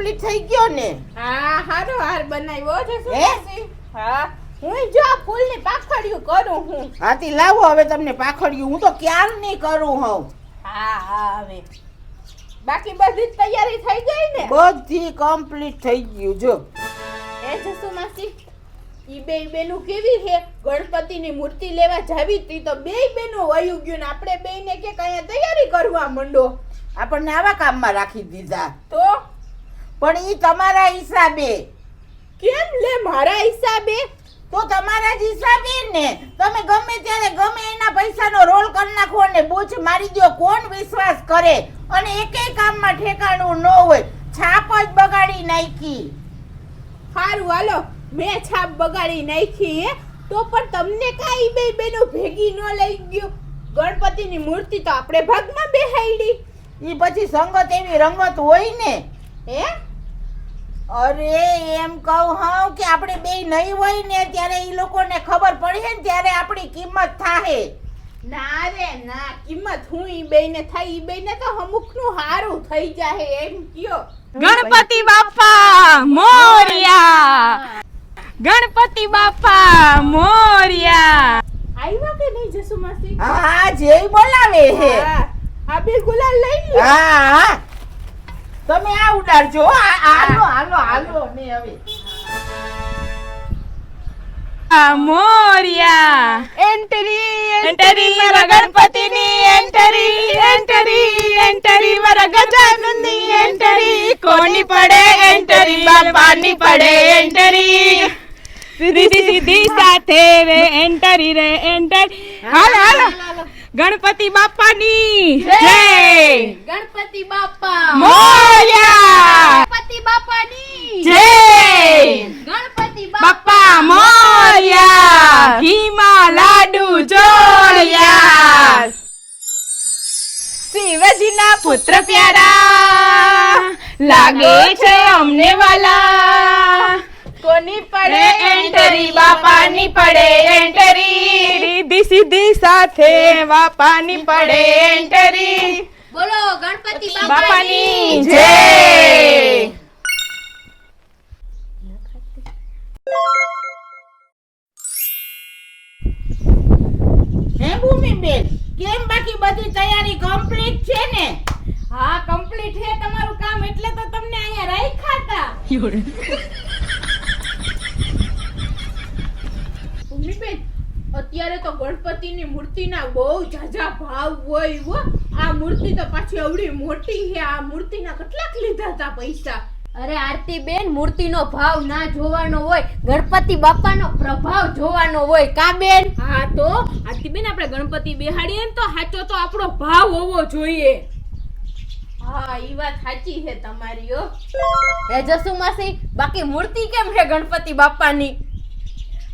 Complete થઈ ગયો ને? હા હારો હાર બનાવ્યો છે સુરેશજી હા? હું જો ફૂલની પાખડિયું કરું હું. હાથી લાવો હવે તમને પાખડિયું. હું તો ક્યાં નહીં કરું હું હા હા હવે. બાકી બધી તૈયારી થઈ ગઈ ને? બધી કમ્પ્લીટ થઈ ગયું જો. એ જસુ માસી? ઈ બે બેનું કેવી છે? ગણપતિની મૂર્તિ લેવા જાવી તી તો બે બેનું વયું ગયું ને આપણે બેને કે કયા તૈયારી કરવા મંડો? આપણને આવા કામમાં રાખી દીધા. તો? પણ એ તમારા હિસાબે. કેમ લે મારા હિસાબે? તો તમારા જ હિસાબે ને. તમે ગમે ત્યારે ગમે એના પૈસાનો રોલ કરી નાખો અને બૂચ મારી દો કોણ વિશ્વાસ કરે? અને એકેય કામમાં ઠેકાણું ન હોય. છાપ જ બગાડી નાખી. હારું હાલો. મેં છાપ બગાડી નાખી તો પણ તમને કાંઈ બે બેનો ભેગી ન લઈ ગયું. ગણપતિની મૂર્તિ તો આપણે ભાગમાં બેહાડી એ પછી સંગત એવી રંગત હોય ને. હે? અરે એમ કહું હા કે આપણે બે નહીં હોય ને ત્યારે એ લોકોને ખબર પડે ને ત્યારે આપણી કિંમત થાહે. ના રે ના કિંમત હું ઈ બેને થાય ઈ બેને તો અમુકનું હારું થઈ જાહે એમ કયો. ગણપતિ બાપા મોરિયા. ગણપતિ બાપા મોરિયા. આવ્યા કે નહીં જસુ માસી હા જે બોલાવે હે. હા આ બે ગુલાલ લઈ હા હા. તમે આ ઉડાડજો. હાલો હાલો હાલો ને હવે. એન્ટરી એન્ટરી મારા ગણપતિની એન્ટરી એન્ટરી એન્ટરી મારા ગજાનંદની એન્ટરી કોની પડે એન્ટરી બાપાની પડે એન્ટરી સીધી સીધી સાથે રે એન્ટરી રે એન્ટરી હાલો હાલો. ગણપતિ બાપાની. જય! ગણપતિ બાપા. મોર્યા! ગણપતિ બાપાની. જય! ગણપતિ બાપા. મોર્યા! ઘીમાં લાડુ જોડ્યા. શિવજીના પુત્ર પ્યારા. લાગે છે અમને વાલા. કોની પડે? એન્ટરી બાપાની પડે એન્ટરી રીધી સીધી સાથે બાપાની પડે એન્ટરી બોલો ગણપતિ બાપાની. જય. હે ભૂમિબેન કેમ બાકી બધી તૈયારી કમ્પ્લીટ છે ને? હા કમ્પ્લીટ છે. તમારું કામ એટલે તો તમને અહીંયા રાખ્યા હતા ભૂમિબેન અત્યારે તો ગણપતિની મૂર્તિના બહુ ઝાઝા ભાવ હોય હો. આ મૂર્તિ તો પાછી અવડી મોટી છે. આ મૂર્તિના કેટલાક લીધા હતા પૈસા. અરે આરતી બેન મૂર્તિનો ભાવ ના જોવાનો હોય ગણપતિ બાપાનો પ્રભાવ જોવાનો હોય કા બેન? હા તો આરતીબેન આપણે ગણપતિ બેહાડીએ ને તો સાચો તો આપણો ભાવ હોવો જોઈએ. હા ઈ વાત સાચી છે તમારી હો. એ જસુ માસી બાકી મૂર્તિ કેમ છે ગણપતિ બાપાની?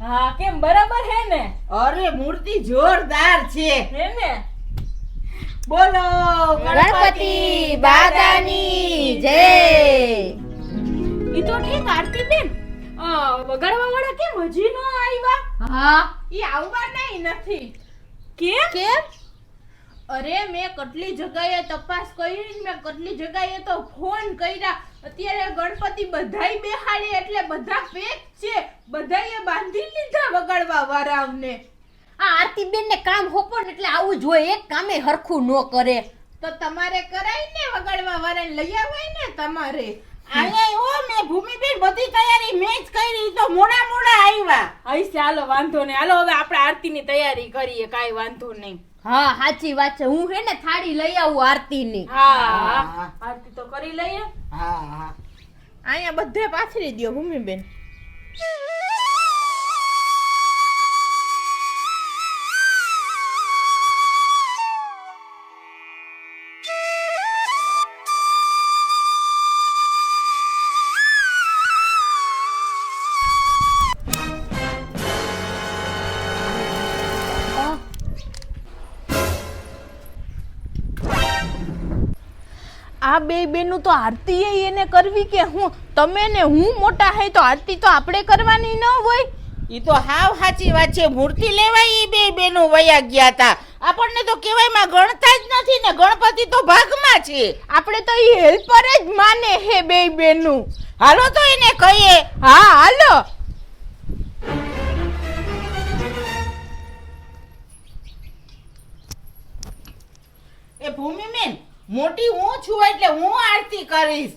હા કેમ બરાબર હે ને? અરે મૂર્તિ જોરદાર છે. હે ને? બોલો ગણપતિ બાદાની જય. ઈ તો ઠીક આરતી બેન વગાડવા વાળા કેમ હજી નો આવ્યા હા. ઈ આવવાના ય નથી. કેમ? કેમ? અરે મેં કેટલી જગ્યાએ તપાસ કરી ને મેં કેટલી જગ્યાએ તો ફોન કર્યા. અત્યારે ગણપતિ બધાય બેહાડે એટલે બધા ફેક છે. બધાએ બાંધી લીધા વગાડવા વાળાઓને આ આરતી બેન ને કામ હોપો ને એટલે આવું જોઈએ એક કામે હરખું ન કરે. તો તમારે કરાય ને વગાડવા વાળાને લઈ આવાય ને તમારે. અહીંયા હો મેં ભૂમિબેન બધી તૈયારી મેં જ કરી. તો મોડા મોડા આવ્યા અહીં ચાલો વાંધો નહીં. હાલો હવે આપણે આરતીની તૈયારી કરીએ કાંઈ વાંધો નહીં. હા સાચી વાત છે. હું હે ને થાળી લઈ આવું આરતી ની હા હા. આરતી તો કરી લઈએ. હા હા. અહીંયા બધે પાથરી દ્યો ભૂમિબેન. આ બે બેનું તો આરતી એને કરવી કે હું? તમે ને હું મોટા હે તો આરતી તો આપણે કરવાની ન હોય. ઈ તો હાવ સાચી વાત છે. મૂર્તિ લેવા ઈ બે બેનો વયા ગયા હતા આપણને તો કહેવાયમાં ગણતા જ નથી ને. ગણપતિ તો ભાગમાં છે. આપણે તો ઈ હેલ્પર જ માને હે બે બેનું. હાલો તો એને કહીએ. હા હાલો. એ ભૂમિબેન મોટી હું છું એટલે હું આરતી કરીશ.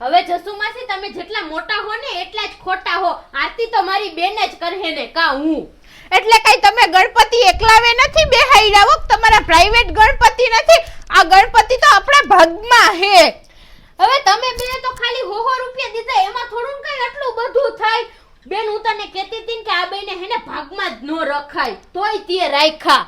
હવે જસુમાસી તમે જેટલા મોટા હો ને એટલા જ ખોટા હો. આરતી તો મારી બેન જ કરહે ને કા હું? એટલે કઈ તમે ગણપતિ એકલાવે નથી હો? તમારા પ્રાઇવેટ ગણપતિ નથી? આ ગણપતિ તો આપણા ભાગમાં હે. હવે તમે બે તો ખાલી હોહો રૂપિયા દીધા એમાં થોડું કઈ આટલું બધું થાય? બેન હું તને કહેતી હતી કે આ બેને હેને ભાગમાં જ ન રખાય તોય તે રાખ્યા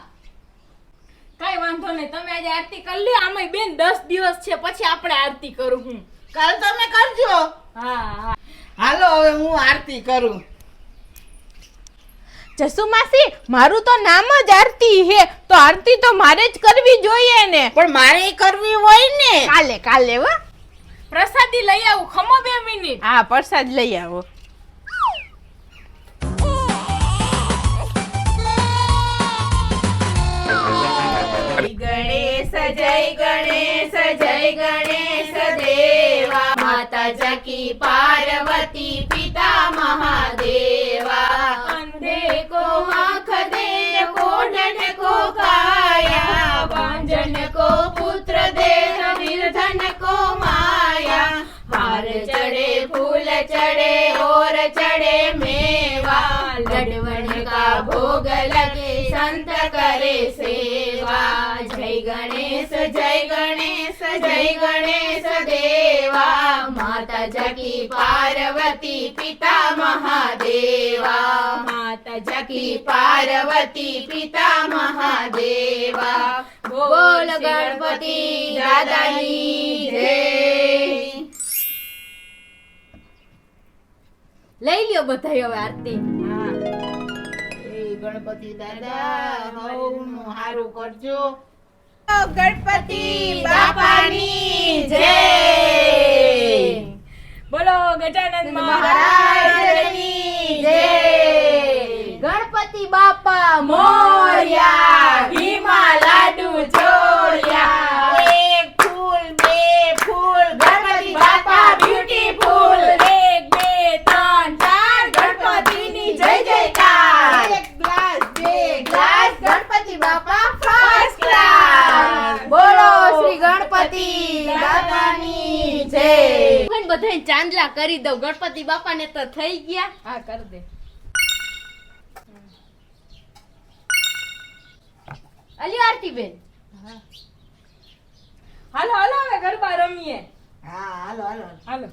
કઈ વાંધો નહીં તમે આજે આરતી કરી લ્યો. આમાં બેન દસ દિવસ છે પછી આપણે આરતી કરું હું. કાલ તમે કરજો. હા હા. હાલો હવે હું આરતી કરું. જસુમાસી મારું તો નામ જ આરતી હે. તો આરતી તો મારે જ કરવી જોઈએ ને. પણ મારે કરવી હોય ને. કાલે કાલે વા પ્રસાદી લઈ આવું ખમો બે મિનિટ. હા પ્રસાદ લઈ આવો. જકી પાર્વતી પિતા મહાદેવા અંધે કો આંખ દે કોઢન કો કાયા વાંજન કો પુત્ર દે નિર્ધન કો માયા હાર ચડે ફૂલ ચડે ઓર ચડે મેવા લડવણ કા ભોગ લગે સંત કરે સેવા જય ગણેશ જય ગણેશ જય ગણેશ દેવા માતા જકી પાર્વતી પિતા મહાદેવા માતા જકી પાર્વતી પિતા મહાદેવા બોલ ગણપતિ દાદાની જય લઈ લ્યો બધાય હવે આરતી. ગણપતિ દાદા હું હારું કરજો. ગણપતિ બાપાની જય. બોલો ગજાનંદ મહારાજની જય. ગણપતિ બાપા મોર્યા ઘીમાં લાડુ ચોર્યા એક ફૂલ બે ફૂલ ગણપતિ બાપા બ્યુટીફુલ એક બે ત્રણ ચાર ગણપતિની જય જયકાર એક ગ્લાસ બે ગ્લાસ ગણપતિ બાપા ફર્સ્ટ ક્લાસ. બોલો શ્રી ગણપતિ બાપાની જય. પણ બધાય ચાંદલા કરી દઉં. ગણપતિ બાપાને તો થઈ ગયા. હા કર દે. અલી આરતી બેન હાલો હાલો હવે ગરબા રમીએ. હા હાલો હાલો. હાલો.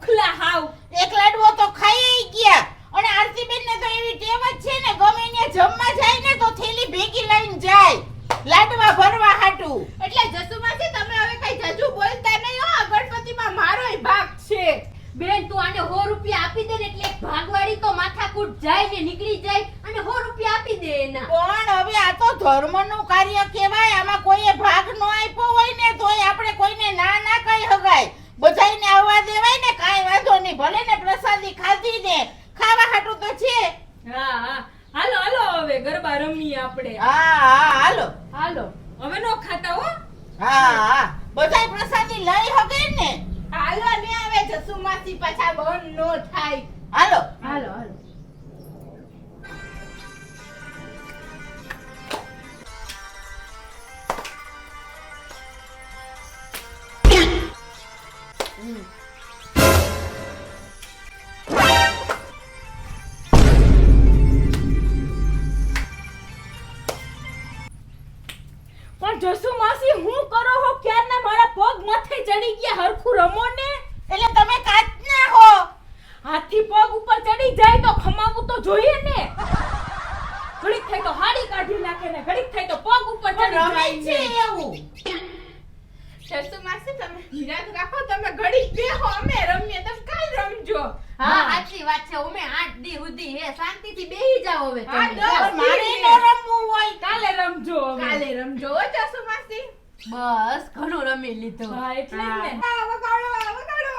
ભૂખલા હાવ. એક લાડવો તો ખાઈ ગયા. અને આરતીબેન ને તો એવી ટેવ જ છે ને ગમે ત્યાં જમવા જાય ને તો થેલી ભેગી લઈને જાય. લાડવા ભરવા હાટું. એટલે જસુમાસી તમે હવે કઈ જજુ બોલતા નહીં હો. ગણપતિમાં મારોય ભાગ છે. બેન તું આને 100 રૂપિયા આપી દે ને એટલે એક ભાગવાળી તો માથાકૂટ જાય ને નીકળી જાય અને 100 રૂપિયા આપી દે એના. પણ હવે આ તો ધર્મનું કાર્ય કહેવાય. આમાં કોઈએ ભાગ ન આપ્યો હોય ને તોય આપણે કોઈને ના ના કહી હગાય બધાયને આવવા દેવાય ને કાંઈ વાંધો નહીં ભલે ને પ્રસાદી ખાધી ને. ખાવા હાટું તો છે. હા હા. હાલો હાલો હવે ગરબા રમીએ આપણે. હા હા હાલો. હાલો. હવે નો ખાતા હો. હા હા. બધાય પ્રસાદી લઈ હગે ને. હાલો ને આવે જસુમાસી પાછા બંધ નો થાય. હાલો. હાલો હાલો. હું કરો હો ક્યારના મારા પગ માથે ચડી ગયા હરખું રમો ને? એટલે તમે કાચના હો. હાથી પગ ઉપર ચડી જાય તો ખમાવું તો જોઈએ ને. ઘડીક થાય તો હાડી કાઢી નાખે ને ઘડીક થાય તો પગ ઉપર ચડી જાય છે એવું. સાસુ માસી તમે નિરાંત રાખો તમે ઘડી બેહો અમે રમીએ. તમે કાલ રમજો. હા સાચી વાત છે. અમે આઠ દી સુધી હે શાંતિથી બેહી જાઓ હવે તમે. મારે ન રમવું હોય. કાલે રમજો. કાલે રમજો હો સાસુ માસી. બસ ઘણું રમી લીધું. હા એટલે ને. હા, વગાડો વગાડો.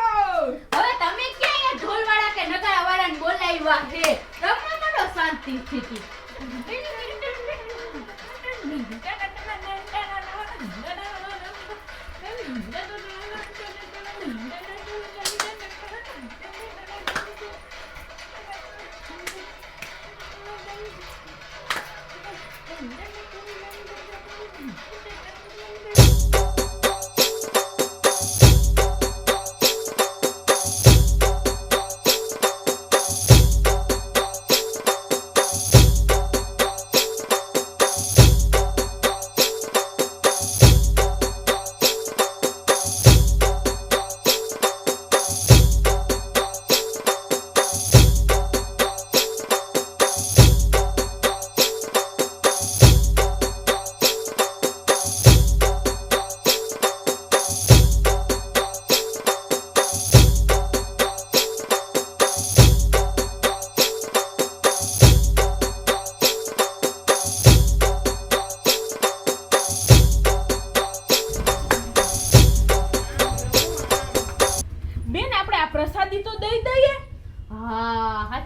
હવે તમે ક્યાં ઢોલવાળા કે નગારાવાળાને બોલાવ્યા હે? રમવા માંડો શાંતિ બેન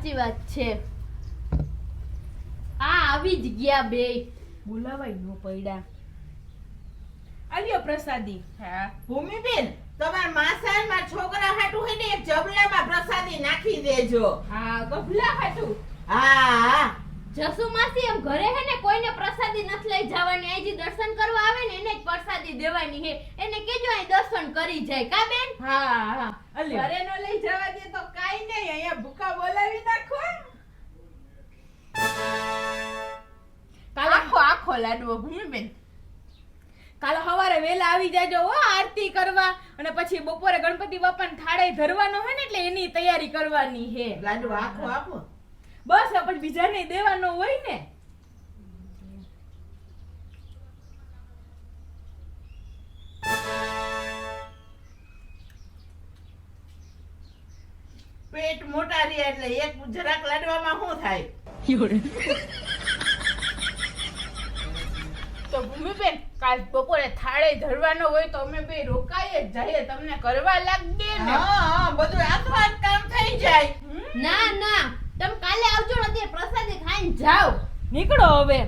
સાચી વાત છે. આ આવી જ ગયા બે. બોલાવાય નો પૈડા આવ્યો પ્રસાદી. હા. ભૂમિબેન તમારા માસામાં છોકરા હાટુ હોય ને એક જબલામાં પ્રસાદી નાખી દેજો. હા ગભલા હાટુ. હા. જસુ માસી એમ ઘરે હે ને કોઈને પ્રસાદી નથી લઈ જવાની. આજી દર્શન કરવા આવે ને એને જ પ્રસાદી દેવાની હે. એને કેજો અહીં દર્શન કરી જાય. કા બેન? હા હા. અલ્યો. ઘરે નો આખો લાડવો ભૂમિબેન કાલે સવારે વહેલા આવી જાજો હો આરતી કરવા. અને પછી બપોરે ગણપતિ બાપાને થાળે ધરવાનો હોય ને એટલે એની તૈયારી કરવાની હે લાડુ આખો આપો. બસ આપણે બીજાને દેવાનો હોય ને. પેટ મોટા રહ્યા એટલે એક જરાક લાડવામાં શું થાય? તો ભૂમિબેન કાલ બપોરે થાળે ધરવાનો હોય તો અમે બે રોકાઈએ જ જઈએ તમને કરવા લાગે ને. હા હા બધું આત્માત કામ થઈ જાય. ના ના તમે કાલે આવજો ને અત્યારે પ્રસાદી ખાઈને જાઓ. નીકળો હવે.